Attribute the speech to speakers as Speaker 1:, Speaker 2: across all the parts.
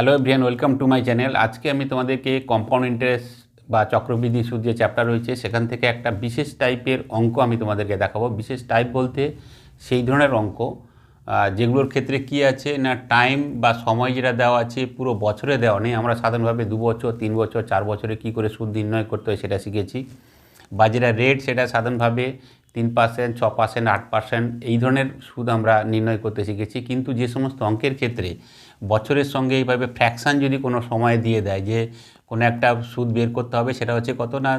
Speaker 1: Hello everyone welcome to my channel আজকে আমি তোমাদেরকে কম্পাউন্ড ইন্টারেস্ট বা চক্রবৃদ্ধি সুদ যে চ্যাপ্টার রয়েছে, সেখান থেকে একটা বিশেষ টাইপের অঙ্ক আমি তোমাদেরকে দেখাবো। বিশেষ টাইপ বলতে সেই ধরনের অঙ্ক যেগুলোর ক্ষেত্রে কি আছে না টাইম বা সময় যেটা দেওয়া আছে পুরো বছরে দেওয়া নেই। আমরা সাধারণভাবে দু বছর, তিন বছর, চার বছরে কি করে সুদ নির্ণয় করতে হয় সেটা শিখেছি। বা যেটা রেট সেটা সাধারণভাবে তিন পার্সেন্ট ছ পার্সেন্ট আট পার্সেন্ট এই ধরনের সুদ আমরা নির্ণয় করতে শিখেছি। কিন্তু যে সমস্ত অঙ্কের ক্ষেত্রে বছরের সঙ্গে এইভাবে ফ্র্যাকশান যদি কোনো সময় দিয়ে দেয় যে কোনো একটা সুদ বের করতে হবে, সেটা হচ্ছে কত না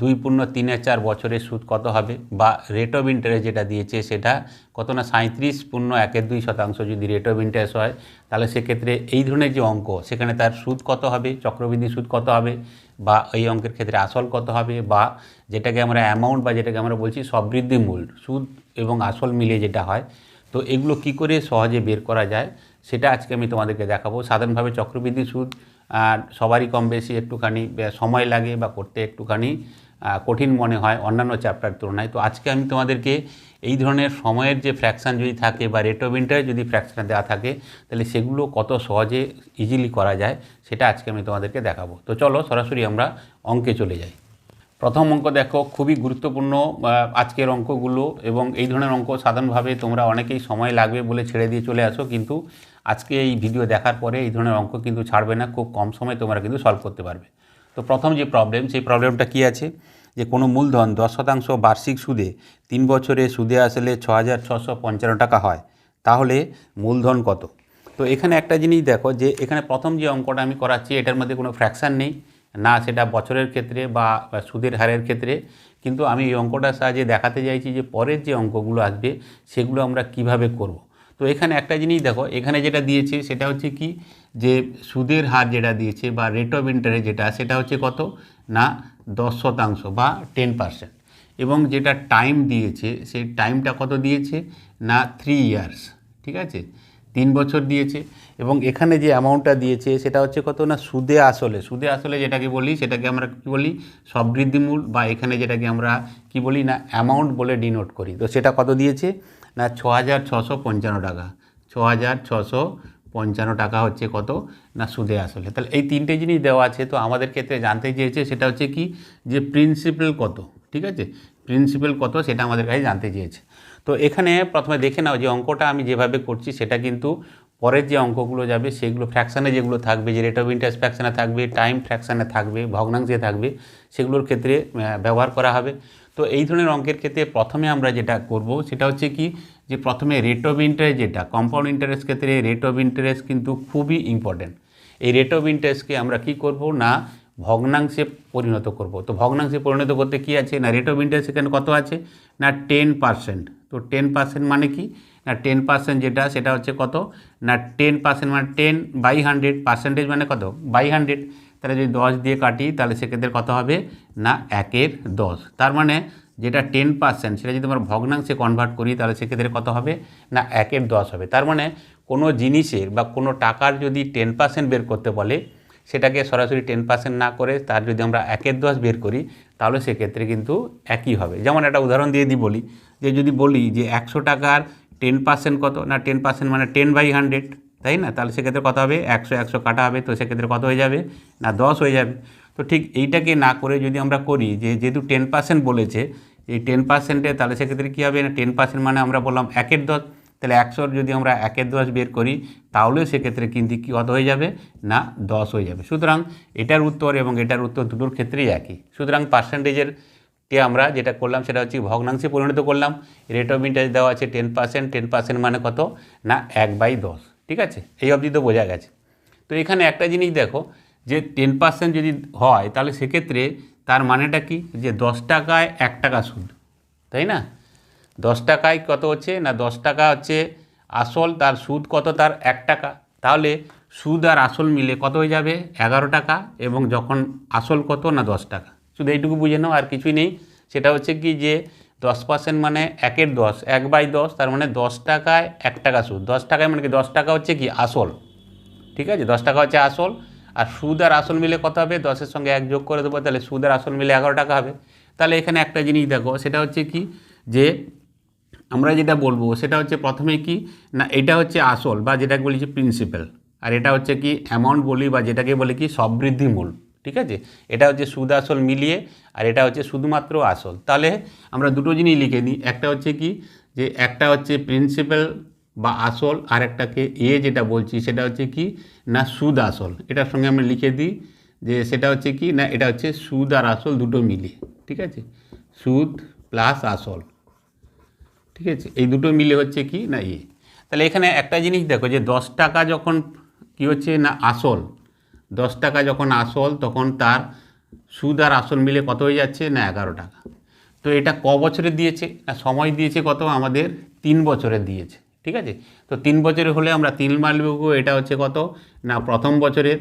Speaker 1: দুই পূর্ণ তিনের চার বছরের সুদ কত হবে? বা রেট অফ ইন্টারেস্ট যেটা দিয়েছে সেটা কত না সাঁত্রিশ পূর্ণ একের দুই শতাংশ যদি রেট অফ ইন্টারেস্ট হয়, তাহলে সেক্ষেত্রে এই ধরনের যে অঙ্ক, সেখানে তার সুদ কত হবে? চক্রবৃদ্ধি সুদ কত হবে? বা এই অঙ্কের ক্ষেত্রে আসল কত হবে? বা যেটাকে আমরা অ্যামাউন্ট বা যেটাকে আমরা বলছি সবৃদ্ধি মূল, সুদ এবং আসল মিলিয়ে যেটা হয় তো এগুলো কি করে সহজে বের করা যায়, সেটা আজকে আমি তোমাদেরকে দেখাবো। সাধারণভাবে চক্রবৃদ্ধি সুদ সবারই কম বেশি একটুখানি সময় লাগে বা করতে একটুখানি কঠিন মনে হয় অন্যান্য চ্যাপ্টার তুলনায়। তো আজকে আমি তোমাদেরকে এই ধরনের সময়ের যে ফ্র্যাকশান যদি থাকে, বা রেট অফ ইন্টারেস্ট যদি ফ্র্যাকশান দেওয়া থাকে, তাহলে সেগুলো কত সহজে ইজিলি করা যায়, সেটা আজকে আমি তোমাদেরকে দেখাবো। তো চলো সরাসরি আমরা অঙ্কে চলে যাই। প্রথম অঙ্ক দেখো, খুবই গুরুত্বপূর্ণ আজকের অঙ্কগুলো এবং এই ধরনের অঙ্ক সাধারণভাবে তোমরা অনেকেই সময় লাগবে বলে ছেড়ে দিয়ে চলে আসো, কিন্তু আজকে এই ভিডিও দেখার পরে এই ধরনের অঙ্ক কিন্তু ছাড়বে না, খুব কম সময়ে তোমরা কিন্তু সলভ করতে পারবে। তো প্রথম যে প্রবলেম সেই প্রবলেমটা কি আছে? যে কোনো মূলধন দশ শতাংশ বার্ষিক সুদে তিন বছরে সুদে আসলে ছ হাজার ছশো পঞ্চান্ন টাকা হয়, তাহলে মূলধন কত? তো এখানে একটা জিনিস দেখো, যে এখানে প্রথম যে অঙ্কটা আমি করাচ্ছি, এটার মধ্যে কোনো ফ্র্যাকশান নেই। না সেটা বছরের ক্ষেত্রে বা সুদের হারের ক্ষেত্রে। কিন্তু আমি এই অঙ্কটার সাহায্যে দেখাতে চাইছি যে পরের যে অঙ্কগুলো আসবে, সেগুলো আমরা কীভাবে করব। তো এখানে একটা জিনিস দেখো, এখানে যেটা দিয়েছে সেটা হচ্ছে কি যে সুদের হার যেটা দিয়েছে বা রেট অফ ইন্টারেস্ট যেটা, সেটা হচ্ছে কত? না, দশ শতাংশ বা টেন পার্সেন্ট এবং যেটা টাইম দিয়েছে, সেই টাইমটা কত দিয়েছে? না থ্রি ইয়ার্স ঠিক আছে? তিন বছর দিয়েছে এবং এখানে যে অ্যামাউন্টটা দিয়েছে সেটা হচ্ছে কত না সুদে আসলে সুদে আসলে যেটাকে বলি সেটাকে আমরা কী বলি? সবৃদ্ধিমূল বা এখানে যেটাকে আমরা কি বলি না অ্যামাউন্ট বলে ডিনোট করি। তো সেটা কত দিয়েছে? না ছ হাজার ছশো পঞ্চান্ন টাকা। ছ হাজার ছশো পঞ্চান্ন টাকা হচ্ছে কত? না, সুদে আসলে। তাহলে এই তিনটে জিনিস দেওয়া আছে। তো আমাদের ক্ষেত্রে জানতে চেয়েছে সেটা হচ্ছে কি? যে প্রিন্সিপাল কত, ঠিক আছে? প্রিন্সিপাল কত সেটা আমাদের কাছে জানতে চেয়েছে। তো এখানে প্রথমে দেখে নাও যে অঙ্কটা আমি যেভাবে করছি, সেটা কিন্তু পরের যে অঙ্কগুলো যাবে, সেগুলো ফ্র্যাকশানে যেগুলো থাকবে, যে রেট অফ ইন্টারেস্ট ফ্র্যাকশানে থাকবে টাইম ফ্র্যাকশানে থাকবে, ভগ্নাংশে থাকবে, সেগুলোর ক্ষেত্রে ব্যবহার করা হবে। তো এই ধরনের অঙ্কের ক্ষেত্রে প্রথমে আমরা যেটা করব, সেটা হচ্ছে কি, যে প্রথমে রেট অফ ইন্টারেস্ট যেটা কম্পাউন্ড ইন্টারেস্ট ক্ষেত্রে রেট অফ ইন্টারেস্ট কিন্তু খুবই ইম্পর্টেন্ট এই রেট অফ ইন্টারেস্টকে আমরা কি করব? না ভগ্নাংশে পরিণত করব। তো ভগ্নাংশে পরিণত করতে কি আছে? না রেট অফ ইন্টারেস্ট এখানে কত আছে? না টেন পার্সেন্ট তো টেন পার্সেন্ট মানে কি? না টেন পার্সেন্ট যেটা, সেটা হচ্ছে কত? না টেন পার্সেন্ট মানে টেন বাই হান্ড্রেড পার্সেন্টেজ মানে কত? বাই হান্ড্রেড তাহলে যদি দশ দিয়ে কাটি, তাহলে সেক্ষেত্রে কত হবে? না একের দশ। তার মানে যেটা টেন পার্সেন্ট সেটা যদি আমরা ভগ্নাংশে কনভার্ট করি, তাহলে সেক্ষেত্রে কত হবে? না একের দশ হবে। তার মানে কোনো জিনিসের বা কোনো টাকার যদি টেন পার্সেন্ট বের করতে বলে সেটাকে সরাসরি টেন পার্সেন্ট না করে তার যদি আমরা একের দশ বের করি, তাহলে সেক্ষেত্রে কিন্তু একই হবে। যেমন একটা উদাহরণ দিয়ে দিই বলি, যে যদি বলি যে একশো টাকার টেন পার্সেন্ট কত, না টেন পার্সেন্ট মানে টেন বাই হান্ড্রেড তাই না? তাহলে সেক্ষেত্রে কত হবে? একশো একশো কাটা হবে, তো সেক্ষেত্রে কত হয়ে যাবে? না, দশ হয়ে যাবে। তো ঠিক এইটাকে না করে যদি আমরা করি, যে যেহেতু টেন পার্সেন্ট বলেছে, এই টেন পার্সেন্টে তাহলে সেক্ষেত্রে কী হবে? না টেন পার্সেন্ট মানে আমরা বললাম একের দশ। তাহলে একশোর যদি আমরা একের দশ বের করি তাহলেও সেক্ষেত্রে কিন্তু কী কত হয়ে যাবে? না, দশ হয়ে যাবে। সুতরাং এটার উত্তর এবং এটার উত্তর দুটোর ক্ষেত্রেই একই। সুতরাং পার্সেন্টেজের কে আমরা যেটা করলাম সেটা হচ্ছে ভগ্নাংশে পরিণত করলাম। রেট অফ ইন্টারেস্ট দেওয়া আছে টেন পার্সেন্ট টেন পার্সেন্ট মানে কত? না, এক বাই দশ। ঠিক আছে? এই অবধি তো বোঝা গেছে। তো এখানে একটা জিনিস দেখো, যে টেন পার্সেন্ট যদি হয়, তাহলে সেক্ষেত্রে তার মানেটা কি? যে দশ টাকায় এক টাকা সুদ। তাই না? দশ টাকায় কত হচ্ছে না দশ টাকা হচ্ছে আসল, তার সুদ কত, তার এক টাকা। তাহলে সুদ আর আসল মিলে কত হয়ে যাবে? এগারো টাকা এবং যখন আসল কত না দশ টাকা। শুধু এইটুকু বুঝে নাও, আর কিছুই নেই। সেটা হচ্ছে কি যে দশ পার্সেন্ট মানে একের দশ, এক বাই দশ, তার মানে দশ টাকায় এক টাকা সুদ। দশ টাকায় মানে কি? দশ টাকা হচ্ছে কি? আসল। ঠিক আছে? দশ টাকা হচ্ছে আসল। আর সুদ আর আসল মিলে কত হবে? দশের সঙ্গে এক যোগ করে দেবো, তাহলে সুদ আর আসল মিলে এগারো টাকা হবে। তাহলে এখানে একটা জিনিস দেখো, সেটা হচ্ছে কি যে আমরা যেটা বলব, সেটা হচ্ছে প্রথমে কি? না, এটা হচ্ছে আসল বা যেটাকে বলি যে প্রিন্সিপাল আর এটা হচ্ছে কি? অ্যামাউন্ট বলি বা যেটাকে বলে কি? সবৃদ্ধি মূল ঠিক আছে? এটা হচ্ছে সুদ আসল মিলিয়ে, আর এটা হচ্ছে শুধুমাত্র আসল। তাহলে আমরা দুটো জিনিস লিখে নিই। একটা হচ্ছে কি? যে একটা হচ্ছে প্রিন্সিপাল বা আসল, আর একটাকে এ যেটা বলছি, সেটা হচ্ছে কি? না, সুদ আসল। এটার সঙ্গে আমরা লিখে দিই যে সেটা হচ্ছে কি? না, এটা হচ্ছে সুদ আর আসল দুটো মিলিয়ে। ঠিক আছে? সুদ প্লাস আসল। ঠিক আছে? এই দুটো মিলে হচ্ছে কি? না ইয়ে তাহলে এখানে একটা জিনিস দেখো যে দশ টাকা যখন কি হচ্ছে না আসল, দশ টাকা যখন আসল, তখন তার সুদ আর আসল মিলে কত হয়ে যাচ্ছে? না, এগারো টাকা। তো এটা ক বছরে দিয়েছে? না, সময় দিয়েছে কত? আমাদের তিন বছরে দিয়েছে। ঠিক আছে? তো তিন বছরে হলে আমরা তিন মানব এটা হচ্ছে কত? না, প্রথম বছরের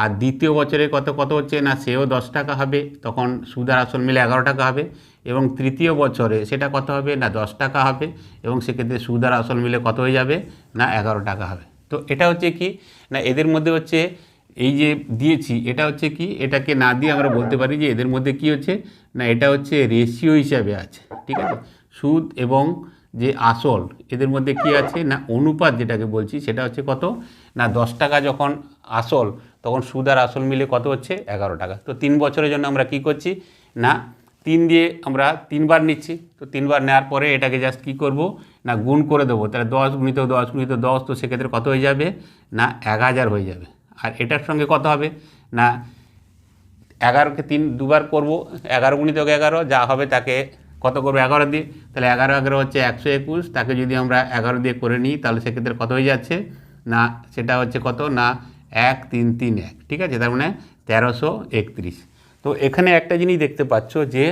Speaker 1: আর দ্বিতীয় বছরে কত কত হচ্ছে না, সেও দশ টাকা হবে, তখন সুদার আসল মিলে এগারো টাকা হবে, এবং তৃতীয় বছরে সেটা কত হবে না, দশ টাকা হবে, এবং সেক্ষেত্রে সুদার আসল মিলে কত হয়ে যাবে না, এগারো টাকা হবে। তো এটা হচ্ছে কি, না এদের মধ্যে হচ্ছে এই যে দিয়েছি, এটা হচ্ছে কি, এটাকে না দিয়ে আমরা বলতে পারি যে এদের মধ্যে কি হচ্ছে, না এটা হচ্ছে রেশিও হিসাবে আছে, ঠিক আছে? সুদ এবং যে আসল, এদের মধ্যে কি আছে, না অনুপাত যেটাকে বলছি, সেটা হচ্ছে কত, না দশ টাকা যখন আসল তখন সুদ আর আসল মিলে কত হচ্ছে? এগারো টাকা। তো তিন বছরের জন্য আমরা কি করছি? না, তিন দিয়ে আমরা তিনবার নিচ্ছি। তো তিনবার নেওয়ার পরে এটাকে জাস্ট কী করব? না, গুণ করে দেবো। তাহলে দশ গুণিত দশ গুণিত দশ, তো সেক্ষেত্রে কত হয়ে যাবে? না এক হাজার হয়ে যাবে। আর এটার সঙ্গে কত হবে? না, এগারোকে তিন দুবার করব। এগারো গুণিত এগারো, যা হবে তাকে কত করব? এগারো দিয়ে। তাহলে এগারো এগারো হচ্ছে একশো একুশ। তাকে যদি আমরা এগারো দিয়ে করে নিই, তাহলে সেক্ষেত্রে কত হয়ে যাচ্ছে? না, সেটা হচ্ছে কত? না এক তিন তিন এক, ঠিক আছে? তার মানে তেরোশো একত্রিশ। তো এখানে একটা জিনিস দেখতে পাচ্ছ যে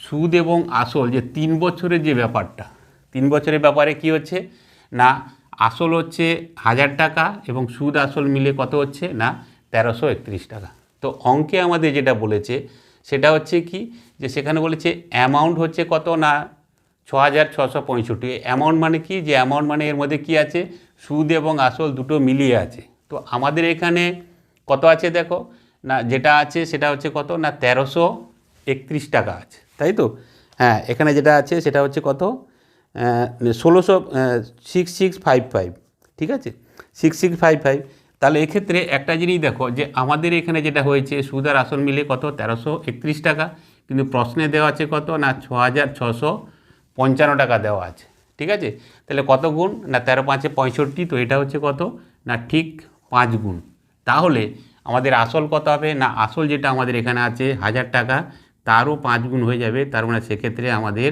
Speaker 1: সুদ এবং আসল, যে তিন বছরের যে ব্যাপারটা, তিন বছরের ব্যাপারে কি হচ্ছে? না, আসল হচ্ছে হাজার টাকা এবং সুদ আসল মিলে কত হচ্ছে? না, তেরোশো একত্রিশ টাকা। তো অঙ্কে আমাদের যেটা বলেছে, সেটা হচ্ছে কি? যে সেখানে বলেছে অ্যামাউন্ট হচ্ছে কত? না, ছ হাজার ছশো পঁয়ষট্টি। অ্যামাউন্ট মানে কি? যে অ্যামাউন্ট মানে এর মধ্যে কি আছে? সুদ এবং আসল দুটো মিলিয়ে আছে। তো আমাদের এখানে কত আছে দেখো? না, যেটা আছে সেটা হচ্ছে কত? না, তেরোশো একত্রিশ টাকা আছে, তাই তো? হ্যাঁ এখানে যেটা আছে সেটা হচ্ছে কত? ষোলোশো সিক্স সিক্স ফাইভ ফাইভ ঠিক আছে? সিক্স সিক্স ফাইভ ফাইভ তাহলে এক্ষেত্রে একটা জিনিস দেখো, যে আমাদের এখানে যেটা হয়েছে সুদ আর আসন মিলে কত? তেরোশো একত্রিশ টাকা, কিন্তু প্রশ্নে দেওয়া আছে কত? না ছ হাজার ছশো পঞ্চান্ন টাকা দেওয়া আছে, ঠিক আছে? তাহলে কত গুণ? না, তেরো পাঁচে পঁয়ষট্টি, তো এটা হচ্ছে কত? না, ঠিক পাঁচ গুণ। তাহলে আমাদের আসল কত হবে? না, আসল যেটা আমাদের এখানে আছে হাজার টাকা, তারও পাঁচ গুণ হয়ে যাবে। তার মানে সেক্ষেত্রে আমাদের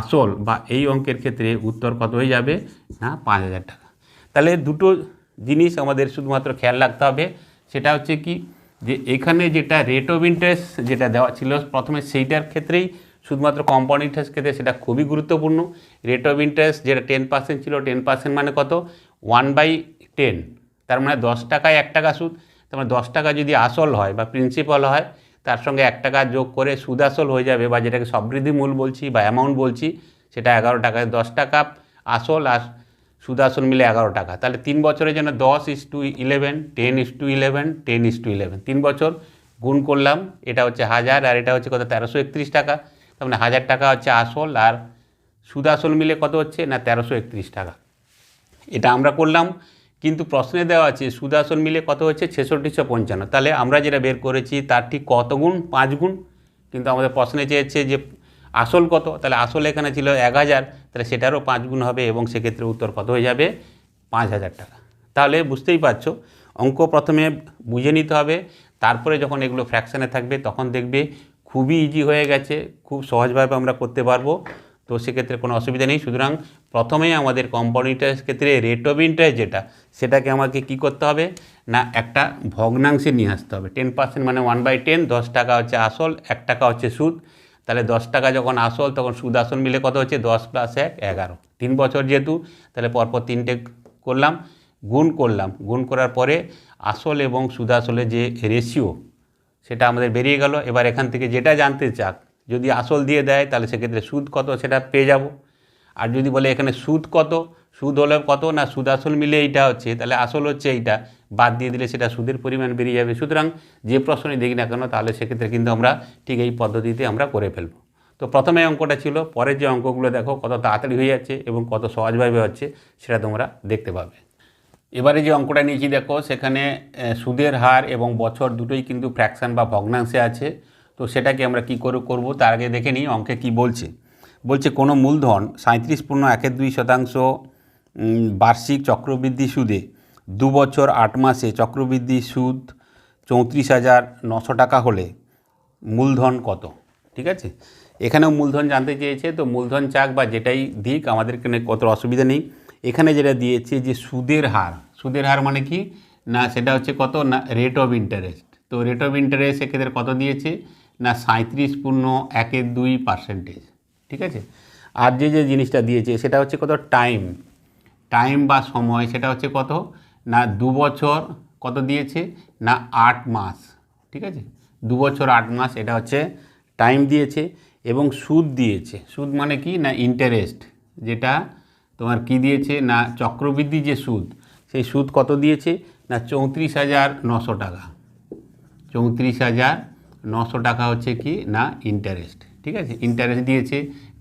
Speaker 1: আসল বা এই অঙ্কের ক্ষেত্রে উত্তর কত হয়ে যাবে? না, পাঁচ হাজার টাকা। তাহলে দুটো জিনিস আমাদের শুধুমাত্র খেয়াল রাখতে হবে। সেটা হচ্ছে কি? যে এখানে যেটা রেট অফ ইন্টারেস্ট যেটা দেওয়া ছিল প্রথমে সেইটার ক্ষেত্রেই শুধুমাত্র কম্পাউন্ড ইন্টারেস্ট ক্ষেত্রে সেটা খুবই গুরুত্বপূর্ণ। রেট অফ ইন্টারেস্ট যেটা টেন পার্সেন্ট ছিল টেন পার্সেন্ট মানে কত? ওয়ান বাই টেন তার মানে দশ টাকায় এক টাকা সুদ। তার মানে দশ টাকা যদি আসল হয় বা প্রিন্সিপাল হয়, তার সঙ্গে এক টাকা যোগ করে সুদ আসল হয়ে যাবে বা যেটাকে সমৃদ্ধি মূল বলছি বা অ্যামাউন্ট বলছি, সেটা এগারো টাকায় দশ টাকা আসল আর সুদ আসল মিলে এগারো টাকা। তাহলে তিন বছরের জন্য দশ is to eleven ten is to eleven ten is to eleven তিন বছর গুণ করলাম, এটা হচ্ছে হাজার আর এটা হচ্ছে কত? তেরোশো একত্রিশ টাকা। তার মানে হাজার টাকা হচ্ছে আসল আর সুদ আসল মিলে কত হচ্ছে? না, তেরোশো একত্রিশ টাকা। এটা আমরা করলাম। কিন্তু প্রশ্নে দেওয়া আছে, সুদাসন মিলে কত হচ্ছে? ছেষট্টিশো পঞ্চান্ন। তাহলে আমরা যেটা বের করেছি, তার ঠিক কত গুণ? পাঁচ গুণ। কিন্তু আমাদের প্রশ্নে চেয়েছে যে আসল কত? তাহলে আসল এখানে ছিল এক হাজার। তাহলে সেটারও পাঁচ গুণ হবে এবং সেক্ষেত্রে উত্তর কত হয়ে যাবে? পাঁচ হাজার টাকা। তাহলে বুঝতেই পারছ, অঙ্ক প্রথমে বুঝে নিতে হবে। তারপরে যখন এগুলো ফ্র্যাকশানে থাকবে, তখন দেখবে খুবই ইজি হয়ে গেছে। খুব সহজভাবে আমরা করতে পারব। তো সেক্ষেত্রে কোনো অসুবিধা নেই। সুতরাং প্রথমেই আমাদের কম্পাউন্ড ইন্টারেস্ট ক্ষেত্রে রেট অফ ইন্টারেস্ট যেটা, সেটাকে আমাকে কি করতে হবে? না, একটা ভগ্নাংশে নিয়ে আসতে হবে। টেন পার্সেন্ট মানে ওয়ান বাই টেন দশ টাকা হচ্ছে আসল, এক টাকা হচ্ছে সুদ। তাহলে দশ টাকা যখন আসল, তখন সুদ আসল মিলে কত হচ্ছে? দশ প্লাস এক, এগারো। তিন বছর যেহেতু, তাহলে পরপর তিনটে করলাম, গুণ করলাম। গুণ করার পরে আসল এবং সুদ আসলের যে রেশিও সেটা আমাদের বেরিয়ে গেল। এবার এখান থেকে যেটা জানতে চাক, যদি আসল দিয়ে দেয়, তাহলে সেক্ষেত্রে সুদ কত, সেটা পেয়ে যাব। আর যদি বলে এখানে সুদ কত, সুদ হলে কত না সুদ আসল মিলে এইটা হচ্ছে, তাহলে আসল হচ্ছে এইটা, বাদ দিয়ে দিলে সেটা সুদের পরিমাণ বেরিয়ে যাবে। সুতরাং যে প্রশ্নই দেখি না কেন, তাহলে সেক্ষেত্রে কিন্তু আমরা ঠিক এই পদ্ধতিতে আমরা করে ফেলব। তো প্রথমে অঙ্কটা ছিল, পরের যে অঙ্কগুলো দেখো, কত তাড়াতাড়ি হয়ে যাচ্ছে এবং কত সহজভাবে হচ্ছে, সেটা তোমরা দেখতে পাবে। এবারে যে অঙ্কটা নিয়েছি দেখো, সেখানে সুদের হার এবং বছর দুটোই কিন্তু ফ্র্যাকশন বা ভগ্নাংশে আছে। তো সেটাকে আমরা কি করে করব, তার আগে দেখে নিই অঙ্কে কি বলছে। বলছে কোনো মূলধন সাঁত্রিশ পূর্ণ একের দুই শতাংশ বার্ষিক চক্রবৃদ্ধি সুদে দু বছর আট মাসে চক্রবৃদ্ধি সুদ চৌত্রিশ হাজার নশো টাকা হলে মূলধন কত? ঠিক আছে? এখানেও মূলধন জানতে চেয়েছে, তো মূলধন চাক বা যেটাই দিক, আমাদের কত অসুবিধা নেই। এখানে যেটা দিয়েছে যে সুদের হার সুদের হার মানে কি? না, সেটা হচ্ছে কত? না রেট অফ ইন্টারেস্ট তো রেট অফ ইন্টারেস্ট এক্ষেত্রে কত দিয়েছে? না সাঁত্রিশ পূর্ণ একের দুই পার্সেন্টেজ ঠিক আছে? আর যে যে জিনিসটা দিয়েছে, সেটা হচ্ছে কত? টাইম টাইম বা সময়, সেটা হচ্ছে কত? না দু বছর কত দিয়েছে? না আট মাস, ঠিক আছে? দু বছর আট মাস, এটা হচ্ছে টাইম দিয়েছে এবং সুদ দিয়েছে। সুদ মানে কি? না ইন্টারেস্ট যেটা তোমার কি দিয়েছে? না চক্রবৃদ্ধি যে সুদ, সেই সুদ কত দিয়েছে? না চৌত্রিশ হাজার নশো টাকা। চৌত্রিশ হাজার নশো টাকা হচ্ছে কি? না ইন্টারেস্ট ঠিক আছে? ইন্টারেস্ট দিয়েছে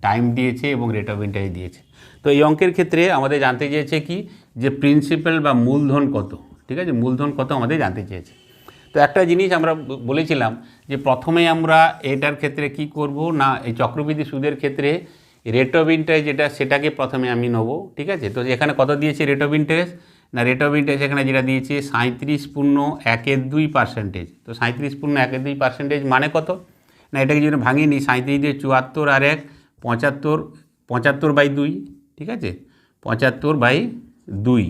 Speaker 1: টাইম দিয়েছে এবং রেট অফ ইন্টারেস্ট দিয়েছে। তো এই অঙ্কের ক্ষেত্রে আমাদের জানতে চেয়েছে কি? যে প্রিন্সিপাল বা মূলধন কত? ঠিক আছে? মূলধন কত আমাদের জানতে চেয়েছে। তো একটা জিনিস আমরা বলেছিলাম যে প্রথমে আমরা এটার ক্ষেত্রে কি করব না, এই চক্রবৃদ্ধি সুদের ক্ষেত্রে রেট অফ ইন্টারেস্ট যেটা, সেটাকে প্রথমে আমি নেব, ঠিক আছে? তো এখানে কত দিয়েছে রেট অফ ইন্টারেস্ট না রেট অফ ইন্টারেস্ট এখানে যেটা দিয়েছে সাঁত্রিশ পূর্ণ একের দুই পার্সেন্টেজ তো সাঁত্রিশ পূর্ণ একের দুই পার্সেন্টেজ মানে কত? না, এটাকে যদি ভাঙিয়ে নিই সাঁত্রিশ দিয়ে চুয়াত্তর আর এক, পঁচাত্তর পঁচাত্তর বাই দুই, ঠিক আছে? পঁচাত্তর বাই দুই।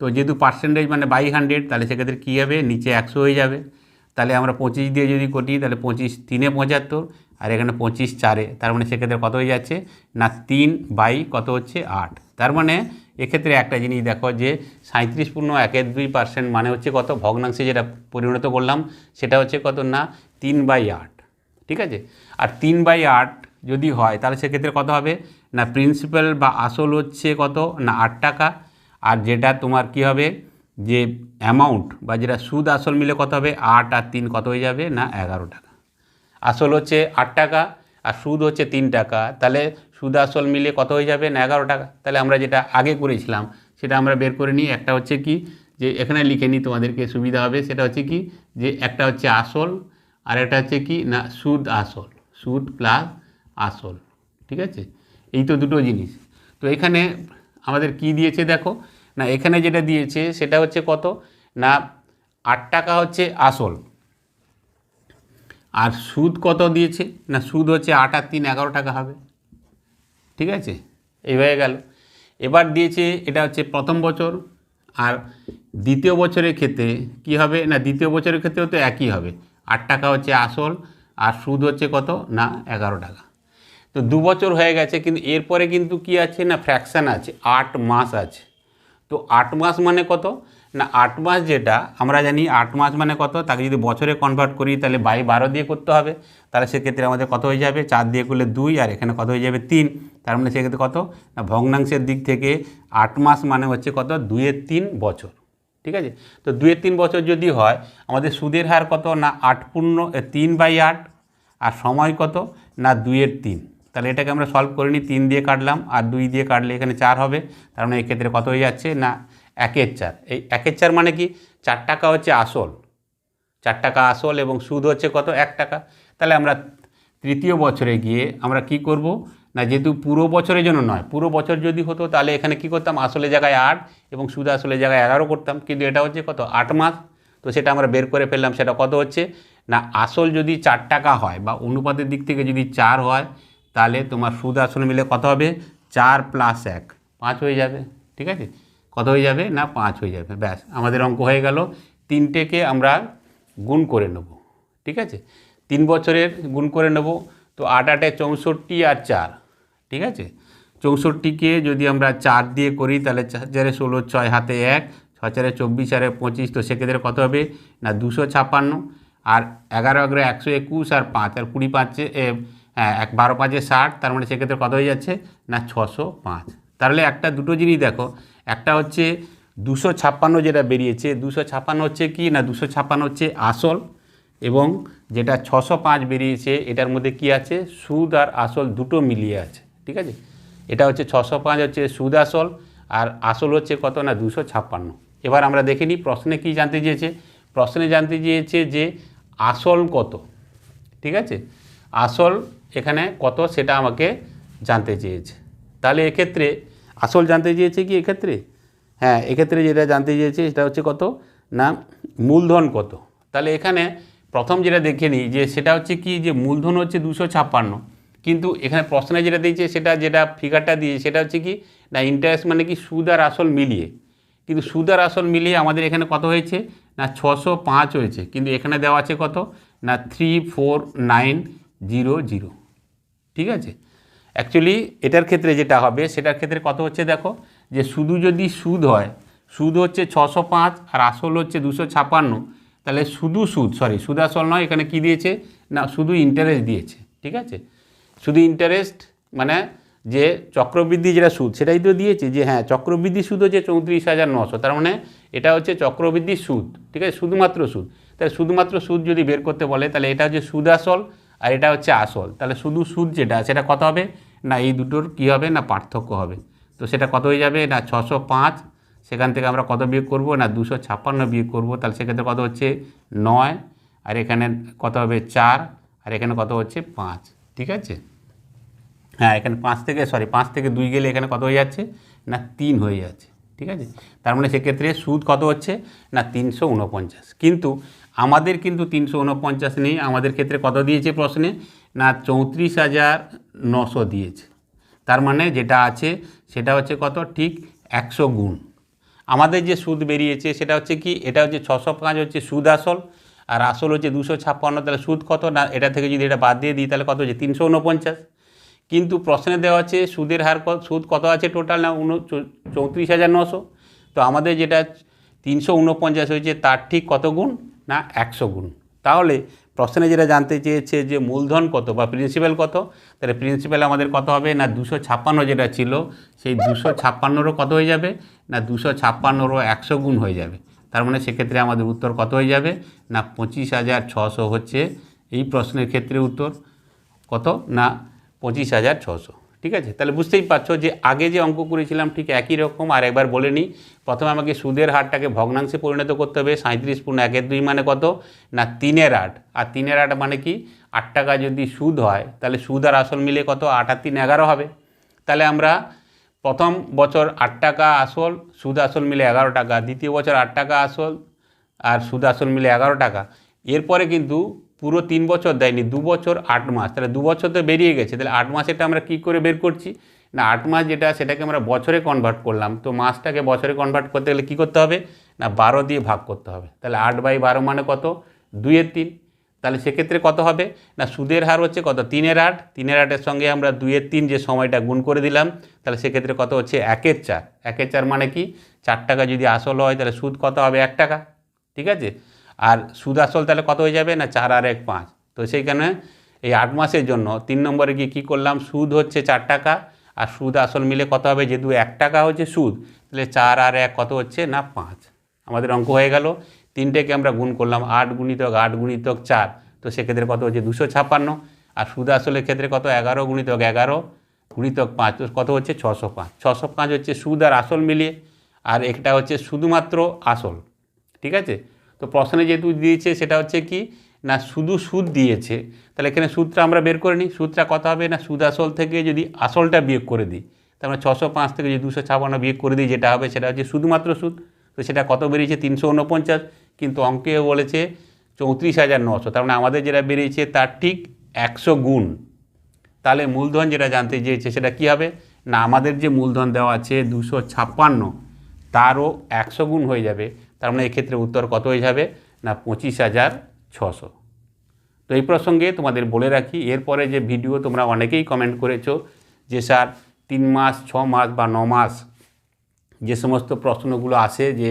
Speaker 1: তো যেহেতু পার্সেন্টেজ মানে বাই হান্ড্রেড তাহলে সেক্ষেত্রে কী হবে? নিচে একশো হয়ে যাবে। তাহলে আমরা পঁচিশ দিয়ে যদি করি তাহলে পঁচিশ তিনে পঁচাত্তর, আর এখানে পঁচিশ চারে। তার মানে সেক্ষেত্রে কত হয়ে যাচ্ছে? না, তিন বাই কত হচ্ছে? আট। তার মানে এক্ষেত্রে একটা জিনিস দেখো যে সাঁত্রিশ পূর্ণ একের দুই পার্সেন্ট মানে হচ্ছে কত? ভগ্নাংশে যেটা পরিণত করলাম, সেটা হচ্ছে কত? না, তিন বাই আট। ঠিক আছে? আর তিন বাই আট যদি হয়, তাহলে সেক্ষেত্রে কত হবে? না প্রিন্সিপাল বা আসল হচ্ছে কত? না, আট টাকা। আর যেটা তোমার কি হবে? যে অ্যামাউন্ট বা যেটা সুদ আসল মিলে কত হবে? আট আর তিন কত হয়ে যাবে? না, এগারো টাকা। আসল হচ্ছে আট টাকা, আর সুদ হচ্ছে তিন টাকা। তাহলে সুদ আসল মিলে কত হয়ে যাবে? না, এগারো টাকা। তাহলে আমরা যেটা আগে করেছিলাম, সেটা আমরা বের করে নিই। একটা হচ্ছে কি? যে এখানে লিখে নিই তোমাদেরকে সুবিধা হবে। সেটা হচ্ছে কি? যে একটা হচ্ছে আসল আর একটা হচ্ছে কি, না, সুদ আসল, সুদ প্লাস আসল, ঠিক আছে? এই তো দুটো জিনিস। তো এখানে আমাদের কি দিয়েছে দেখো? না, এখানে যেটা দিয়েছে সেটা হচ্ছে কত? না, আট টাকা হচ্ছে আসল। আর সুদ কত দিয়েছে? না, সুদ হচ্ছে আট আর তিন, এগারো টাকা হবে। ঠিক আছে? এই হয়ে গেল। এবার দিয়েছে, এটা হচ্ছে প্রথম বছর। আর দ্বিতীয় বছরের ক্ষেত্রে কি হবে? না, দ্বিতীয় বছরের ক্ষেত্রেও তো একই হবে। আট টাকা হচ্ছে আসল, আর সুদ হচ্ছে কত? না, এগারো টাকা। তো দু বছর হয়ে গেছে, কিন্তু এরপরে কিন্তু কি আছে না ফ্র্যাকশান আছে, আট মাস আছে। তো আট মাস মানে কত? না, আট মাস যেটা, আমরা জানি আট মাস মানে কত? তাকে যদি বছরে কনভার্ট করি, তাহলে বাই বারো দিয়ে করতে হবে। তাহলে সেক্ষেত্রে আমাদের কত হয়ে যাবে? চার দিয়ে করলে দুই, আর এখানে কত হয়ে যাবে? তিন। তার মানে সেক্ষেত্রে কত? না, ভগ্নাংশের দিক থেকে আট মাস মানে হচ্ছে কত? দুইয়ের তিন বছর। ঠিক আছে? তো দুইয়ের তিন বছর যদি হয়, আমাদের সুদের হার কত? না আট পূর্ণ তিন বাই আট। আর সময় কত? না দুইয়ের তিন। তাহলে এটাকে আমরা সলভ করে নিই, তিন দিয়ে কাটলাম, আর দুই দিয়ে কাটলে এখানে চার হবে। তার মানে এক্ষেত্রে কত হয়ে যাচ্ছে? না একের চার। এই একের চার মানে কি? চার টাকা হচ্ছে আসল। চার টাকা আসল এবং সুদ হচ্ছে কত? এক টাকা। তাহলে আমরা তৃতীয় বছরে গিয়ে আমরা কি করব? না, যেহেতু পুরো বছরের জন্য নয়, পুরো বছর যদি হতো তাহলে এখানে কি করতাম? আসলে জায়গায় আট এবং সুদ আসলে জায়গায় এগারো করতাম। কিন্তু এটা হচ্ছে কত? আট মাস। তো সেটা আমরা বের করে ফেললাম, সেটা কত হচ্ছে? না, আসল যদি চার টাকা হয় বা অনুপাতের দিক থেকে যদি চার হয়, তাহলে তোমার সুদ আসল মিলে কত হবে? চার প্লাস এক। পাঁচ হয়ে যাবে, ঠিক আছে? কত হয়ে যাবে? না, পাঁচ হয়ে যাবে। ব্যাস, আমাদের অঙ্ক হয়ে গেল। তিনটেকে আমরা গুণ করে নেব, ঠিক আছে? তিন বছরের গুণ করে নেব। তো আট আটে চৌষট্টি আর চার। ঠিক আছে? চৌষট্টিকে যদি আমরা চার দিয়ে করি, তাহলে চার ষোলো, ছয় হাতে এক, ছয় চারে চব্বিশ চারে পঁচিশ, তো সেক্ষেত্রে কত হবে? না, দুশো ছাপ্পান্ন। আর এগারো এগারো একশো একুশ আর পাঁচ, আর কুড়ি পাঁচে এক বারো পাঁচে ষাট, তার মানে সেক্ষেত্রে কত হয়ে যাচ্ছে? না, ছশো পাঁচ। তাহলে একটা দুটো জিনিস দেখো, একটা হচ্ছে দুশো ছাপ্পান্ন যেটা বেরিয়েছে, দুশো ছাপ্পান্ন হচ্ছে কি? না, দুশো ছাপ্পান্ন হচ্ছে আসল। এবং যেটা ছশো পাঁচ বেরিয়েছে, এটার মধ্যে কি আছে? সুদ আর আসল দুটো মিলিয়ে আছে। ঠিক আছে? এটা হচ্ছে ছশো পাঁচ হচ্ছে সুদ আসল আর আসল হচ্ছে কত না? দুশো ছাপ্পান্ন। এবার আমরা দেখে নিই প্রশ্নে কী জানতে চেয়েছে? প্রশ্নে জানতে চেয়েছে যে আসল কত? ঠিক আছে? আসল এখানে কত সেটা আমাকে জানতে চেয়েছে। তাহলে এক্ষেত্রে আসল জানতে চেয়েছে কি এক্ষেত্রে? হ্যাঁ এক্ষেত্রে যেটা জানতে চেয়েছে সেটা হচ্ছে কত? না, মূলধন কত? তাহলে এখানে প্রথম যেটা দেখে নিই যে সেটা হচ্ছে কি? যে মূলধন হচ্ছে দুশো ছাপ্পান্ন। কিন্তু এখানে প্রশ্নে যেটা দিয়েছে, সেটা যেটা ফিগারটা দিয়ে সেটা হচ্ছে কি, না ইন্টারেস্ট মানে কি সুদ আর আসল মিলিয়ে। কিন্তু সুদ আর আসল মিলিয়ে আমাদের এখানে কত হয়েছে? না ছশো পাঁচ হয়েছে। কিন্তু এখানে দেওয়া আছে কত? না three four nine zero zero ঠিক আছে? অ্যাকচুয়ালি এটার ক্ষেত্রে যেটা হবে, সেটার ক্ষেত্রে কত হচ্ছে দেখো? যে শুধু যদি সুদ হয়, সুদ হচ্ছে ছশো পাঁচ আর আসল হচ্ছে দুশো ছাপান্ন তাহলে শুধু সুদ সরি সুদ আসল নয়, এখানে কি দিয়েছে? না, শুধু ইন্টারেস্ট দিয়েছে। ঠিক আছে? শুধু ইন্টারেস্ট মানে যে চক্রবৃদ্ধি যেটা সুদ, সেটাই তো দিয়েছে যে হ্যাঁ চক্রবৃদ্ধি সুদ হচ্ছে চৌত্রিশ হাজার নশো, তার মানে এটা হচ্ছে চক্রবৃদ্ধি সুদ, ঠিক আছে? শুধুমাত্র সুদ। তাহলে শুধুমাত্র সুদ যদি বের করতে বলে, তাহলে এটা হচ্ছে সুদ আসল আর এটা হচ্ছে আসল। তাহলে শুধু সুদ যেটা, সেটা কত হবে? না, এই দুটোর কী হবে? না, পার্থক্য হবে। তো সেটা কত হয়ে যাবে? না, ছশো পাঁচ, সেখান থেকে আমরা কত বিয়োগ করব? না, দুশো ছাপ্পান্ন বিয়োগ করব। তাহলে সেক্ষেত্রে কত হচ্ছে? নয়, আর এখানে কত হবে? চার, আর এখানে কত হচ্ছে? পাঁচ, ঠিক আছে? হ্যাঁ এখানে পাঁচ থেকে সরি পাঁচ থেকে দুই গেলে এখানে কত হয়ে যাচ্ছে? না, তিন হয়ে যাচ্ছে, ঠিক আছে? তার মানে সেক্ষেত্রে সুদ কত হচ্ছে? না, তিনশো উনপঞ্চাশ কিন্তু আমাদের কিন্তু তিনশো উনপঞ্চাশ নেই, আমাদের ক্ষেত্রে কত দিয়েছে প্রশ্নে? না, চৌত্রিশ হাজার নশো দিয়েছে। তার মানে যেটা আছে, সেটা হচ্ছে কত? ঠিক একশো গুণ। আমাদের যে সুদ বেরিয়েছে, সেটা হচ্ছে কি? এটা হচ্ছে ছশো পাঁচ হচ্ছে সুদ আসল, আর আসল হচ্ছে দুশো ছাপ্পান্ন। তাহলে সুদ কত? না, এটা থেকে যদি এটা বাদ দিয়ে দিই, তাহলে কত হচ্ছে? তিনশো উনপঞ্চাশ কিন্তু প্রশ্নে দেওয়া আছে, সুদের হার সুদ কত আছে টোটাল না উন চৌত্রিশ হাজার নশো? তো আমাদের যেটা তিনশো উনপঞ্চাশ হয়েছে, তার ঠিক কত গুণ না একশো গুণ? তাহলে প্রশ্নে যেটা জানতে চেয়েছে যে মূলধন কত বা প্রিন্সিপাল কত, তাহলে প্রিন্সিপাল আমাদের কত হবে? না দুশো ছাপ্পান্ন যেটা ছিল, সেই দুশো ছাপ্পান্নরও কত হয়ে যাবে? না দুশো ছাপ্পান্নরও একশো গুণ হয়ে যাবে? তার মানে সেক্ষেত্রে আমাদের উত্তর কত হয়ে যাবে? না পঁচিশ হাজার ছশো হচ্ছে এই প্রশ্নের ক্ষেত্রে উত্তর কত? না পঁচিশ হাজার ছশো। ঠিক আছে? তাহলে বুঝতেই পারছ যে আগে যে অঙ্ক করেছিলাম ঠিক একই রকম, আর একবার বলে নিই। প্রথমে আমাকে সুদের হারটাকে ভগ্নাংশে পরিণত করতে হবে। সাঁত্রিশ পূর্ণ একের দুই মানে কত? না, তিনের আট। আর তিনের আট মানে কি? আট টাকা যদি সুদ হয়, তাহলে সুদ আর আসল মিলে কত? আট আর তিন এগারো হবে। তাহলে আমরা প্রথম বছর আট টাকা আসল, সুদ আসল মিলে এগারো টাকা। দ্বিতীয় বছর আট টাকা আসল, আর সুদ আসল মিলে এগারো টাকা। এরপরে কিন্তু পুরো তিন বছর দেয়নি, দু বছর আট মাস। তাহলে দু বছর তো বেরিয়ে গেছে, তাহলে আট মাস এটা আমরা কী করে বের করছি? না, আট মাস যেটা, সেটাকে আমরা বছরে কনভার্ট করলাম। তো মাসটাকে বছরে কনভার্ট করতে গেলে কী করতে হবে? না, বারো দিয়ে ভাগ করতে হবে। তাহলে আট বাই বারো মানে কত? দুইয়ের তিন। তাহলে সেক্ষেত্রে কত হবে? না, সুদের হার হচ্ছে কত? তিনের আট। তিনের আটের সঙ্গে আমরা দুইয়ের তিন যে সময়টা গুণ করে দিলাম, তাহলে সেক্ষেত্রে কত হচ্ছে? একের চার। একের চার মানে কি? চার টাকা যদি আসল হয়, তাহলে সুদ কত হবে? এক টাকা। ঠিক আছে? আর সুদ আসল তাহলে কত হয়ে যাবে না চার আর এক পাঁচ? তো সেইখানে এই আট মাসের জন্য তিন নম্বরে গিয়ে কী করলাম? সুদ হচ্ছে চার টাকা আর সুদ আসল মিলে কত হবে? যেহেতু এক টাকা হচ্ছে সুদ, তাহলে চার আর এক কত হচ্ছে? না, পাঁচ। আমাদের অঙ্ক হয়ে গেল। তিনটেকে আমরা গুণ করলাম আট গুণিতক আট গুণিতক চার। তো সেক্ষেত্রে কত হচ্ছে? দুশো ছাপ্পান্ন। আর সুদ আসলের ক্ষেত্রে কত? এগারো গুণিতক এগারো গুণিতক পাঁচ। তো কত হচ্ছে? ছশো পাঁচ। ছশো পাঁচ হচ্ছে সুদ আর আসল মিলিয়ে। আর একটা হচ্ছে শুধুমাত্র আসল। ঠিক আছে? তো প্রশ্নে যেহেতু দিয়েছে, সেটা হচ্ছে কি, না শুধু সুদ দিয়েছে, তাহলে এখানে সুদটা আমরা বের করে নিই। সুদটা কত হবে? না সুদ আসল থেকে যদি আসলটা বিয়োগ করে দিই, তার মানে ছশো পাঁচ থেকে যদি দুশো ছাপান্ন বিয়োগ করে দিই, যেটা হবে সেটা হচ্ছে শুধুমাত্র সুদ। তো সেটা কত বেরিয়েছে? তিনশো উনপঞ্চাশ কিন্তু অঙ্কে বলেছে চৌত্রিশ হাজার নশো। তার মানে আমাদের যেটা বেরিয়েছে, তার ঠিক একশো গুণ। তাহলে মূলধন যেটা জানতে চেয়েছে, সেটা কী হবে? না, আমাদের যে মূলধন দেওয়া আছে দুশো ছাপ্পান্ন, তারও একশো গুণ হয়ে যাবে। তার মানে এক্ষেত্রে উত্তর কত হয়ে যাবে? না, পঁচিশ হাজার ছশো। তো এই প্রসঙ্গে তোমাদের বলে রাখি, এরপরে যে ভিডিও তোমরা অনেকেই কমেন্ট করেছ যে, স্যার, তিন মাস, ছ মাস বা ন মাস যে সমস্ত প্রশ্নগুলো আসে যে,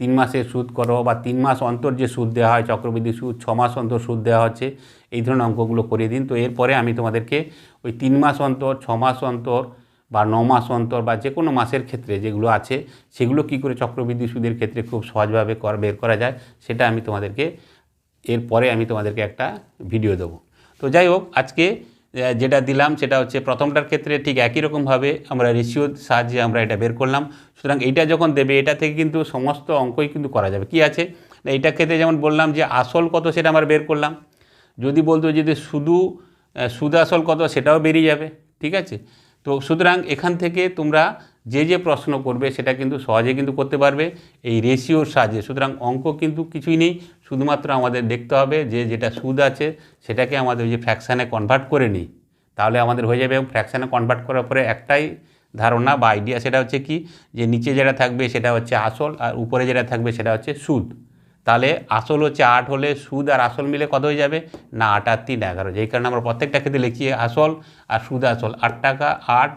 Speaker 1: তিন মাসের সুদ করো বা তিন মাস অন্তর যে সুদ দেওয়া হয়, চক্রবৃদ্ধি সুদ, ছ মাস অন্তর সুদ দেওয়া হচ্ছে, এই ধরনের অঙ্কগুলো করিয়ে দিন। তো এরপরে আমি তোমাদেরকে ওই তিন মাস অন্তর, ছ মাস অন্তর বা ন মাস অন্তর বা যে কোনো মাসের ক্ষেত্রে যেগুলো আছে, সেগুলো কি করে চক্রবৃদ্ধি সুদের ক্ষেত্রে খুব সহজভাবে কর, বের করা যায়, সেটা আমি তোমাদেরকে এরপরে আমি তোমাদেরকে একটা ভিডিও দেবো। তো যাই হোক, আজকে যেটা দিলাম সেটা হচ্ছে প্রথমটার ক্ষেত্রে ঠিক একই রকমভাবে আমরা রেশিওর সাহায্যে আমরা এটা বের করলাম। সুতরাং এইটা যখন দেবে, এটা থেকে কিন্তু সমস্ত অঙ্কই কিন্তু করা যাবে। কি আছে? না ক্ষেত্রে যেমন বললাম যে আসল কত সেটা আমরা বের করলাম। যদি বলতো যদি শুধু সুদ আসল কত সেটাও বেরিয়ে যাবে, ঠিক আছে? তো সুতরাং এখান থেকে তোমরা যে যে প্রশ্ন করবে সেটা কিন্তু সহজে কিন্তু করতে পারবে। এই রেশিওর সাহায্যে। সুতরাং অঙ্ক কিন্তু কিছুই নেই। শুধুমাত্র আমাদের দেখতে হবে যে যেটা সুদ আছে সেটাকে আমাদের যে ফ্র্যাকশানে কনভার্ট করে নিই। তাহলে আমাদের হয়ে যাবে। এবং ফ্র্যাকশানে কনভার্ট করার পরে একটাই ধারণা বা আইডিয়া সেটা হচ্ছে কি? যে নিচে যেটা থাকবে সেটা হচ্ছে আসল আর উপরে যেটা থাকবে সেটা হচ্ছে সুদ। তাহলে আসল হচ্ছে আট হলে সুদ আর আসল মিলে কত হয়ে যাবে? না, আট আর তিন এগারো। যেই কারণে আমরা প্রত্যেকটা ক্ষেত্রে লিখি আসল আর সুদ আসল। আট টাকা, আট,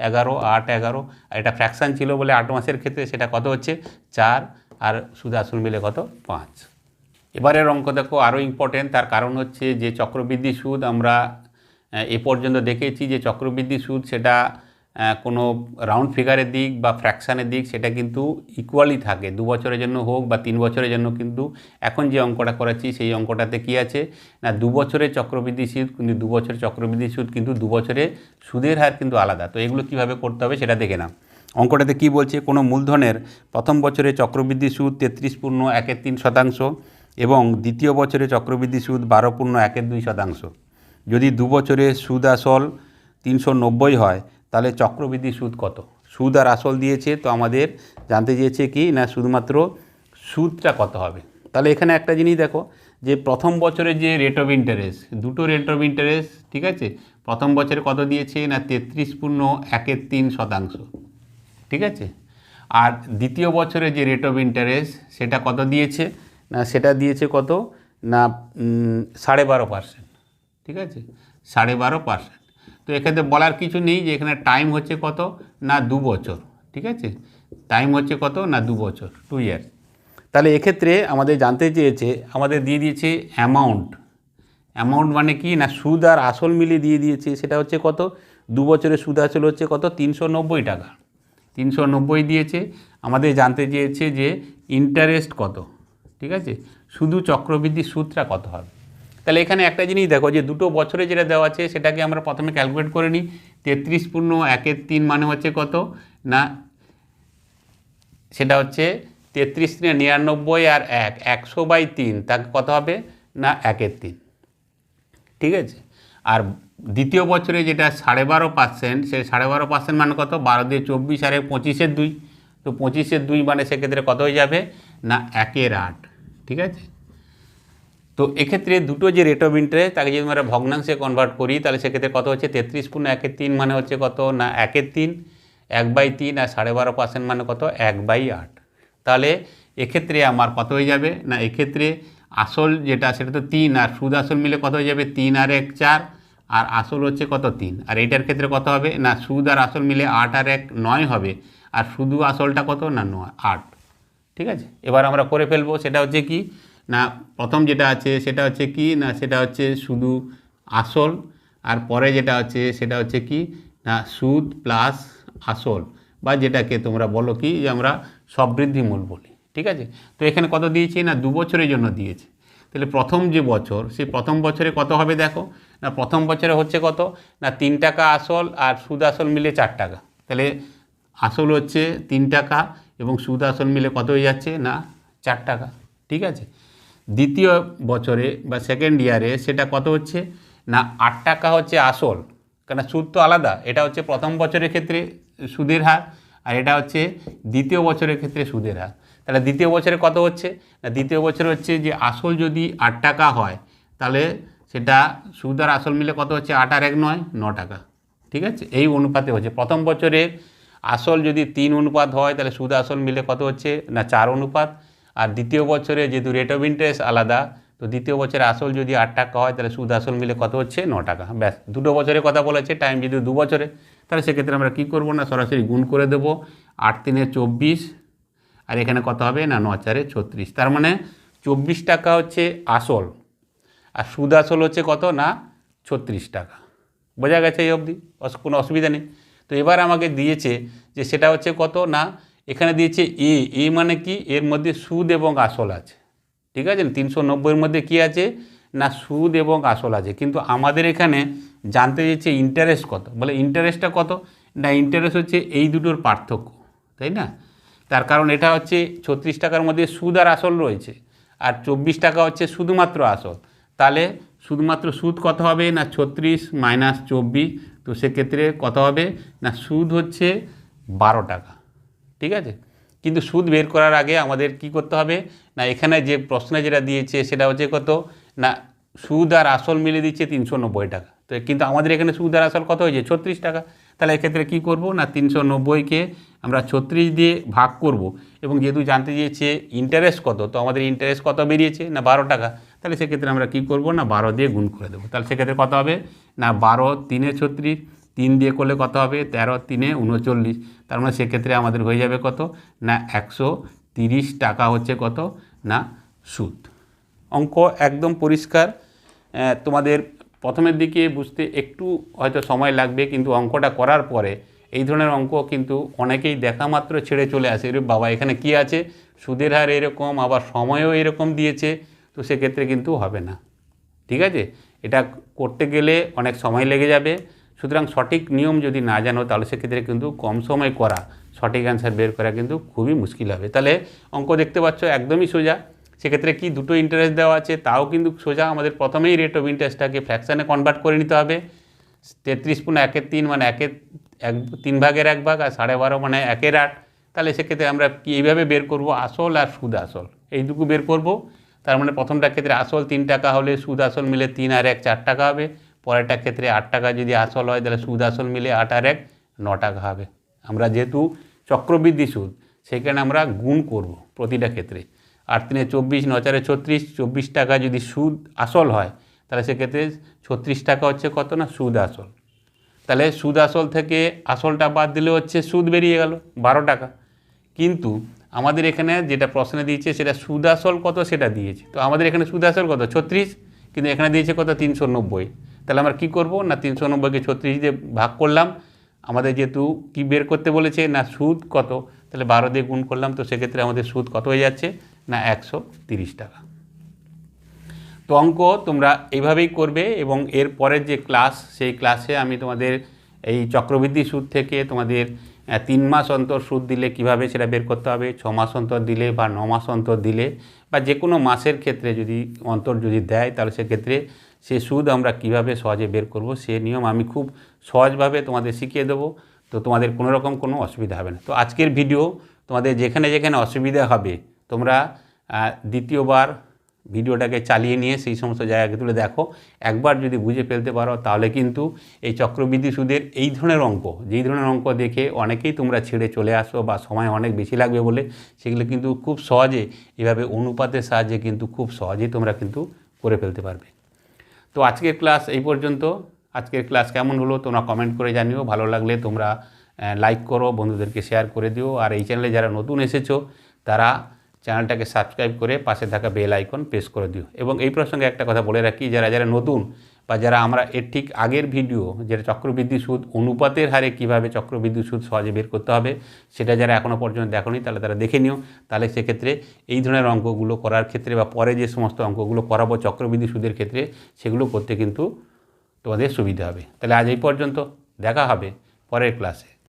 Speaker 1: এগারো আট, এগারো। আর এটা ফ্র্যাকশান ছিল বলে আট মাসের ক্ষেত্রে সেটা কত হচ্ছে? চার। আর সুদ আসল মিলে কত? পাঁচ। এবারের অঙ্ক দেখো আরও ইম্পর্টেন্ট তার কারণ হচ্ছে যে চক্রবৃদ্ধি সুদ আমরা এ পর্যন্ত দেখেছি যে চক্রবৃদ্ধি সুদ সেটা কোনো রাউন্ড ফিগারের দিক বা ফ্র্যাকশানের দিক সেটা কিন্তু ইকুয়ালি থাকে। দু বছরের জন্য হোক বা তিন বছরের জন্য কিন্তু এখন যে অঙ্কটা করাচ্ছি সেই অঙ্কটাতে কি আছে? না, দু বছরের চক্রবৃদ্ধি সুদ কিন্তু দু বছরের চক্রবৃদ্ধি সুদ কিন্তু দু বছরে সুদের হার কিন্তু আলাদা। তো এগুলো কীভাবে করতে হবে সেটা দেখে নাও। অঙ্কটাতে কি বলছে? কোনো মূলধনের প্রথম বছরে চক্রবৃদ্ধি সুদ তেত্রিশ পূর্ণ একের তিন শতাংশ এবং দ্বিতীয় বছরে চক্রবৃদ্ধি সুদ বারো পূর্ণ একের দুই শতাংশ। যদি দু বছরে সুদ আসল তিনশো নব্বই হয় তাহলে চক্রবৃদ্ধি সুদ কত? সুদ আর আসল দিয়েছে তো আমাদের জানতে চেয়েছে কি, না শুধুমাত্র সুদটা কত হবে? তাহলে এখানে একটা জিনিস দেখো, যে প্রথম বছরে যে রেট অফ ইন্টারেস্ট দুটো রেট অফ ইন্টারেস্ট ঠিক আছে? প্রথম বছরে কত দিয়েছে? না তেত্রিশ পূর্ণ একের তিন শতাংশ, ঠিক আছে? আর দ্বিতীয় বছরে যে রেট অফ ইন্টারেস্ট সেটা কত দিয়েছে? না সেটা দিয়েছে কত? না সাড়ে বারো পার্সেন্ট ঠিক আছে? সাড়ে বারো পার্সেন্ট তো এখানে বলার কিছু নেই যে এখানে টাইম হচ্ছে কত না দু বছর, ঠিক আছে? টাইম হচ্ছে কত না দু বছর টু ইয়ার্স তাহলে এক্ষেত্রে আমাদের জানতে চেয়েছে, আমাদের দিয়ে দিয়েছে অ্যামাউন্ট অ্যামাউন্ট মানে কি? না সুদ আর আসল মিলিয়ে দিয়ে দিয়েছে, সেটা হচ্ছে কত? দু বছরের সুদ আসল হচ্ছে কত? তিনশো নব্বই টাকা। তিনশো নব্বই দিয়েছে। আমাদের জানতে চেয়েছে যে ইন্টারেস্ট কত, ঠিক আছে? শুধু চক্রবৃদ্ধি সুদটা কত হবে? তাহলে এখানে একটা জিনিস দেখো যে দুটো বছরে যেটা দেওয়া আছে সেটাকে আমরা প্রথমে ক্যালকুলেট করে নিই। তেত্রিশ পূর্ণ একের তিন মানে হচ্ছে কত? না, সেটা হচ্ছে তেত্রিশ তিনে নিরানব্বই আর এক, একশো বাই তিন, তাকে কত হবে? না, একের তিন। ঠিক আছে? আর দ্বিতীয় বছরে যেটা সাড়ে বারো পার্সেন্ট সে সাড়ে বারো পার্সেন্ট মানে কত? বারো দিয়ে চব্বিশ আর পঁচিশের দুই। তো পঁচিশের দুই মানে সেক্ষেত্রে কত হয়ে যাবে? না, একের আট। ঠিক আছে? তো এক্ষেত্রে দুটো যে রেট অফ ইন্টারেস্ট তাকে যদি আমরা ভগ্নাংশে কনভার্ট করি, তাহলে সেক্ষেত্রে কত হচ্ছে? তেত্রিশ পূর্ণ একের তিন মানে হচ্ছে কত? না, একের তিন, এক বাই তিন আর সাড়ে বারো পার্সেন্ট মানে কত? এক বাই আট। তাহলে এক্ষেত্রে আমার কত হয়ে যাবে? না, এক্ষেত্রে আসল যেটা, সেটা তো তিন, আর সুদ আসল মিলে কত হয়ে যাবে? তিন আর এক চার, আর আসল হচ্ছে কত? তিন। আর এইটার ক্ষেত্রে কত হবে? না সুদ আর আসল মিলে আট আর এক নয় হবে, আর শুধু আসলটা কত? না, নয়, আট। ঠিক আছে? এবার আমরা করে ফেলব। সেটা হচ্ছে কি? না, প্রথম যেটা আছে সেটা হচ্ছে কি? না, সেটা হচ্ছে শুধু আসল। আর পরে যেটা হচ্ছে সেটা হচ্ছে কি? না, সুদ প্লাস আসল। বা যেটাকে তোমরা বলো কি যে আমরা সবৃদ্ধি মূল বলি। ঠিক আছে? তো এখানে কত দিয়েছি? না, দু বছরের জন্য দিয়েছে। তাহলে প্রথম যে বছর, সেই প্রথম বছরে কত হবে দেখো? না, প্রথম বছরে হচ্ছে কত? না, তিন টাকা আসল আর সুদ আসল মিলে চার টাকা। তাহলে আসল হচ্ছে তিন টাকা এবং সুদ আসল মিলে কত হয়ে যাচ্ছে? না, চার টাকা। ঠিক আছে? দ্বিতীয় বছরে বা সেকেন্ড ইয়ারে সেটা কত হচ্ছে? না, আট টাকা হচ্ছে আসল কেন সুদ তো আলাদা। এটা হচ্ছে প্রথম বছরের ক্ষেত্রে সুদের হার, আর এটা হচ্ছে দ্বিতীয় বছরের ক্ষেত্রে সুদের হার। তাহলে দ্বিতীয় বছরে কত হচ্ছে? না, দ্বিতীয় বছরে হচ্ছে যে আসল যদি আট টাকা হয়, তাহলে সেটা সুদ আর আসল মিলে কত হচ্ছে? আট আর এক নয়, ন টাকা। ঠিক আছে? এই অনুপাতে হচ্ছে। প্রথম বছরে আসল যদি তিন অনুপাত হয়, তাহলে সুদ আসল মিলে কত হচ্ছে? না, চার অনুপাত। আর দ্বিতীয় বছরে যেহেতু রেট অফ ইন্টারেস্ট আলাদা, তো দ্বিতীয় বছরে আসল যদি আট টাকা হয়, তাহলে সুদ আসল মিলে কত হচ্ছে? ন টাকা। ব্যাস, দুটো বছরের কথা বলেছে টাইম যদি দু বছরে, তাহলে সেক্ষেত্রে আমরা কী করব না, সরাসরি গুণ করে দেবো? আট তিনে চব্বিশ, আর এখানে কত হবে? না, ন চারে ছত্রিশ। তার মানে চব্বিশ টাকা হচ্ছে আসল, আর সুদ আসল হচ্ছে কত? না, ছত্রিশ টাকা। বোঝা গেছে এই অবধি? কোনো অসুবিধা নেই। তো এবার আমাকে দিয়েছে যে সেটা হচ্ছে কত? না এখানে দিয়েছে এ এ মানে কি? এর মধ্যে সুদ এবং আসল আছে। ঠিক আছে? তিনশো নব্বইয়ের মধ্যে কি আছে? না, সুদ এবং আসল আছে। কিন্তু আমাদের এখানে জানতে চেয়েছে ইন্টারেস্ট কত? বলে ইন্টারেস্টটা কত? না ইন্টারেস্ট হচ্ছে এই দুটোর পার্থক্য, তাই না? তার কারণ এটা হচ্ছে ছত্রিশ টাকার মধ্যে সুদ আর আসল রয়েছে। আর চব্বিশ টাকা হচ্ছে শুধুমাত্র আসল। তাহলে শুধুমাত্র সুদ কত হবে? না, ছত্রিশ মাইনাস চব্বিশ, তো সেক্ষেত্রে কত হবে? না, সুদ হচ্ছে বারো টাকা। ঠিক আছে? কিন্তু সুদ বের করার আগে আমাদের কি করতে হবে? না, এখানে যে প্রশ্নে যেটা দিয়েছে সেটা হচ্ছে কত? না, সুদ আর আসল মিলে দিচ্ছে তিনশো নব্বই টাকা। তো কিন্তু আমাদের এখানে সুদ আর আসল কত হয়েছে? ছত্রিশ টাকা। তাহলে এক্ষেত্রে কী করব? না, তিনশো নব্বইকে আমরা ছত্রিশ দিয়ে ভাগ করব এবং যেহেতু জানতে চেয়েছে ইন্টারেস্ট কত, তো আমাদের ইন্টারেস্ট কত বেরিয়েছে? না, বারো টাকা। তাহলে সেক্ষেত্রে আমরা কী করব? না, বারো দিয়ে গুণ করে দেবো। তাহলে সেক্ষেত্রে কত হবে? না, বারো, তিনে ছত্রিশ। তিন দিয়ে করলে কত হবে? তেরো, তিনে উনচল্লিশ। তার মানে সেক্ষেত্রে আমাদের হয়ে যাবে কত? না, একশো তিরিশ টাকা হচ্ছে কত? না, সুদ। অঙ্ক একদম পরিষ্কার। তোমাদের প্রথমের দিকে বুঝতে একটু হয়তো সময় লাগবে, কিন্তু অঙ্কটা করার পরে এই ধরনের অঙ্ক কিন্তু অনেকেই দেখা মাত্র ছেড়ে চলে আসে। এর বাবা, এখানে কি আছে? সুদের হার এরকম, আবার সময়ও এরকম দিয়েছে, তো সেক্ষেত্রে কিন্তু হবে না। ঠিক আছে? এটা করতে গেলে অনেক সময় লেগে যাবে। সুতরাং সঠিক নিয়ম যদি না জানো, তাহলে সেক্ষেত্রে কিন্তু কম সময় করা, সঠিক অ্যান্সার বের করা কিন্তু খুবই মুশকিল হবে। তাহলে অঙ্ক দেখতে পাচ্ছ, একদমই সোজা। সেক্ষেত্রে কি দুটো ইন্টারেস্ট দেওয়া আছে, তাও কিন্তু সোজা। আমাদের প্রথমেই রেট অফ ইন্টারেস্টটাকে ফ্র্যাকশানে কনভার্ট করে নিতে হবে। তেত্রিশ পুনে একের তিন মানে একের এক, তিন ভাগের এক ভাগ আর সাড়ে বারো মানে একের আট। তাহলে সেক্ষেত্রে আমরা কি এইভাবে বের করব, আসল আর সুদ আসল। এইটুকু বের করব। তার মানে প্রথমটার ক্ষেত্রে আসল তিন টাকা হলে সুদ আসল মিলে তিন আর এক, চার টাকা হবে। পরেরটার ক্ষেত্রে আট টাকা যদি আসল হয়, তাহলে সুদ আসল মিলে আট আর এক, ন টাকা হবে। আমরা যেহেতু চক্রবৃদ্ধি সুদ, সেখানে আমরা গুণ করব প্রতিটা ক্ষেত্রে। আট তিনে চব্বিশ, ন চারে ছত্রিশ, চব্বিশ টাকা যদি সুদ আসল হয়, তাহলে সেক্ষেত্রে ছত্রিশ টাকা হচ্ছে কত না, সুদ আসল। তাহলে সুদ আসল থেকে আসলটা বাদ দিলে হচ্ছে সুদ বেরিয়ে গেল, বারো টাকা। কিন্তু আমাদের এখানে যেটা প্রশ্নে দিয়েছে, সেটা সুদ আসল কত, সেটা দিয়েছে। তো আমাদের এখানে সুদ আসল কত, ছত্রিশ, কিন্তু এখানে দিয়েছে কত, তিনশো নব্বই। তাহলে আমরা কী করব? না তিনশো নব্বইকে ছত্রিশ দিয়ে ভাগ করলাম। আমাদের যেহেতু কি বের করতে বলেছে? না সুদ কত? তাহলে বারো দিয়ে গুণ করলাম, তো সেক্ষেত্রে আমাদের সুদ কত হয়ে যাচ্ছে? না একশো টাকা। তো অঙ্ক তোমরা এইভাবেই করবে এবং এর পরের যে ক্লাস, সেই ক্লাসে আমি তোমাদের এই চক্রবৃদ্ধি সুদ থেকে তোমাদের তিন মাস অন্তর সুদ দিলে কীভাবে সেটা বের করতে হবে? ছ মাস অন্তর দিলে বা ন মাস অন্তর দিলে বা যে কোনো মাসের ক্ষেত্রে যদি অন্তর যদি দেয়, তাহলে সেক্ষেত্রে সে সুদ আমরা কীভাবে সহজে বের করব সে নিয়ম আমি খুব সহজভাবে তোমাদের শিখিয়ে দেবো। তো তোমাদের কোনো রকম কোনো অসুবিধা হবে না। তো আজকের ভিডিও তোমাদের যেখানে যেখানে অসুবিধা হবে, তোমরা দ্বিতীয়বার ভিডিওটাকে চালিয়ে নিয়ে সেই সমস্ত জায়গাকে তুলে দেখো। একবার যদি বুঝে ফেলতে পারো, তাহলে কিন্তু এই চক্রবৃদ্ধি সুদের এই ধরনের অঙ্ক, যেই ধরনের অঙ্ক দেখে অনেকেই তোমরা ছেড়ে চলে আসো বা সময় অনেক বেশি লাগবে বলে, সেগুলো কিন্তু খুব সহজে, এভাবে অনুপাতের সাহায্যে কিন্তু খুব সহজেই তোমরা কিন্তু করে ফেলতে পারবে। তো আজকের ক্লাস এই পর্যন্ত। আজকের ক্লাস কেমন হলো তোমরা কমেন্ট করে জানিও। ভালো লাগলে তোমরা লাইক করো, বন্ধুদেরকে শেয়ার করে দিও। আর এই চ্যানেলে যারা নতুন এসেছ, তারা চ্যানেলটাকে সাবস্ক্রাইব করে পাশে থাকা বেল আইকন প্রেস করে দিও। এবং এই প্রসঙ্গে একটা কথা বলে রাখি, যারা যারা নতুন বা যারা আমরা এর ঠিক আগের ভিডিও যেটা চক্রবৃদ্ধি সুদ, অনুপাতের হারে কীভাবে চক্রবৃদ্ধি সুদ সহজে বের করতে হবে, সেটা যারা এখনও পর্যন্ত দেখোনি তাহলে তারা দেখে নিও। তাহলে সেক্ষেত্রে এই ধরনের অঙ্কগুলো করার ক্ষেত্রে বা পরে যে সমস্ত অঙ্কগুলো করাবো চক্রবৃদ্ধি সুদের ক্ষেত্রে, সেগুলো করতে কিন্তু তোমাদের সুবিধা হবে। তাহলে আজ এই পর্যন্ত, দেখা হবে পরের ক্লাসে